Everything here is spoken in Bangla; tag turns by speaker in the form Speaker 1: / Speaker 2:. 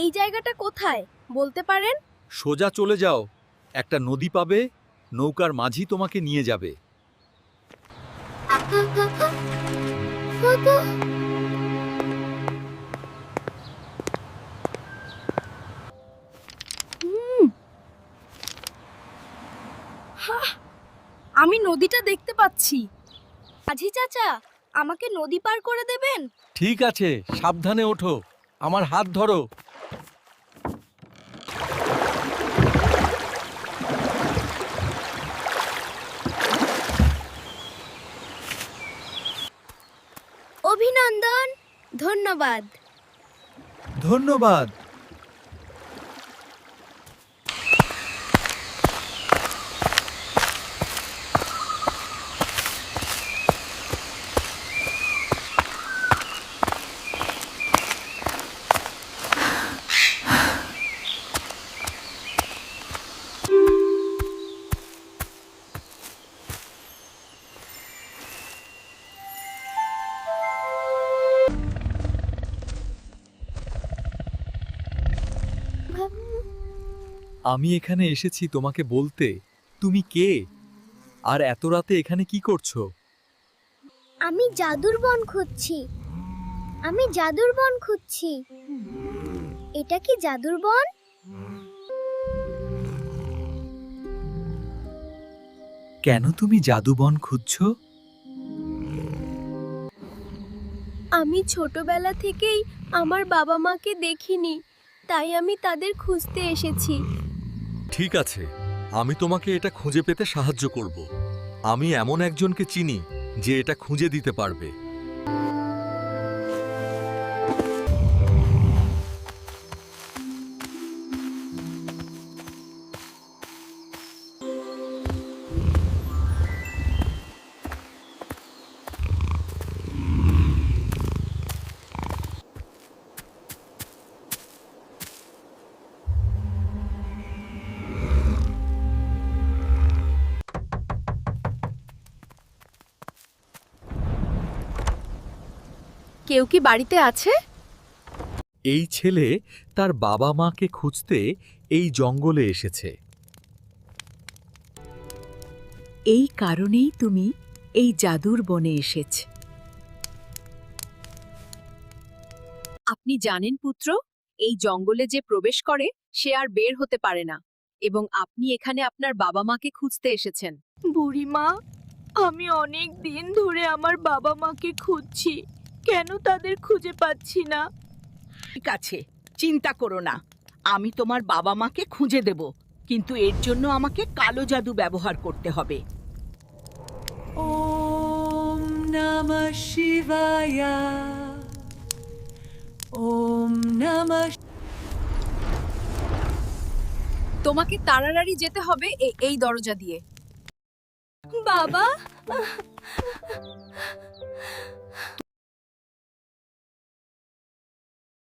Speaker 1: এই জায়গাটা কোথায়? বলতে পারেন?
Speaker 2: সোজা চলে যাও। একটা নদী পাবে নৌকার মাঝি তোমাকে নিয়ে যাবে।
Speaker 1: আমি নদীটা দেখতে পাচ্ছি। মাঝি চাচা আমাকে নদী পার করে দেবেন?
Speaker 2: ঠিক আছে সাবধানে ওঠো। আমার হাত ধরো।
Speaker 1: অভিনন্দন। ধন্যবাদ।
Speaker 2: ধন্যবাদ। আমি এখানে এসেছি তোমাকে বলতে। তুমি কে? আর এত রাতে এখানে কি করছ?
Speaker 3: আমি জাদুর বন খুঁজছি। আমি জাদুর বন খুঁজছি। এটা কি জাদুর বন?
Speaker 2: কেন তুমি জাদুবন খুঁজছো?
Speaker 1: আমি ছোটবেলা থেকেই আমার বাবা মাকে দেখিনি তাই আমি তাদের খুঁজতে এসেছি।
Speaker 2: ঠিক আছে, আমি তোমাকে এটা খুঁজে পেতে সাহায্য করব। আমি এমন একজনকে চিনি যে এটা খুঁজে দিতে পারবে।
Speaker 1: কেউ কি বাড়িতে আছে?
Speaker 2: এই ছেলে তার বাবা মাকে খুঁজতে এই জঙ্গলে এসেছে।
Speaker 4: এই কারণেই তুমি এই জাদুর বনে এসেছ। আপনি জানেন পুত্র এই জঙ্গলে যে প্রবেশ করে সে আর বের হতে পারে না এবং আপনি এখানে আপনার বাবা মাকে খুঁজতে এসেছেন।
Speaker 1: বুড়িমা আমি অনেক দিন ধরে আমার বাবা মাকে খুঁজছি। কেন তাদের খুঁজে পাচ্ছি না?
Speaker 5: ঠিক আছে চিন্তা করো না। আমি তোমার বাবা মাকে খুঁজে দেব কিন্তু এর জন্য আমাকে কালো জাদু ব্যবহার করতে হবে।
Speaker 6: ওম নমঃ শিবায়। ওম নমঃ
Speaker 4: তোমাকে তাড়াতাড়ি যেতে হবে এই দরজা দিয়ে।
Speaker 1: বাবা!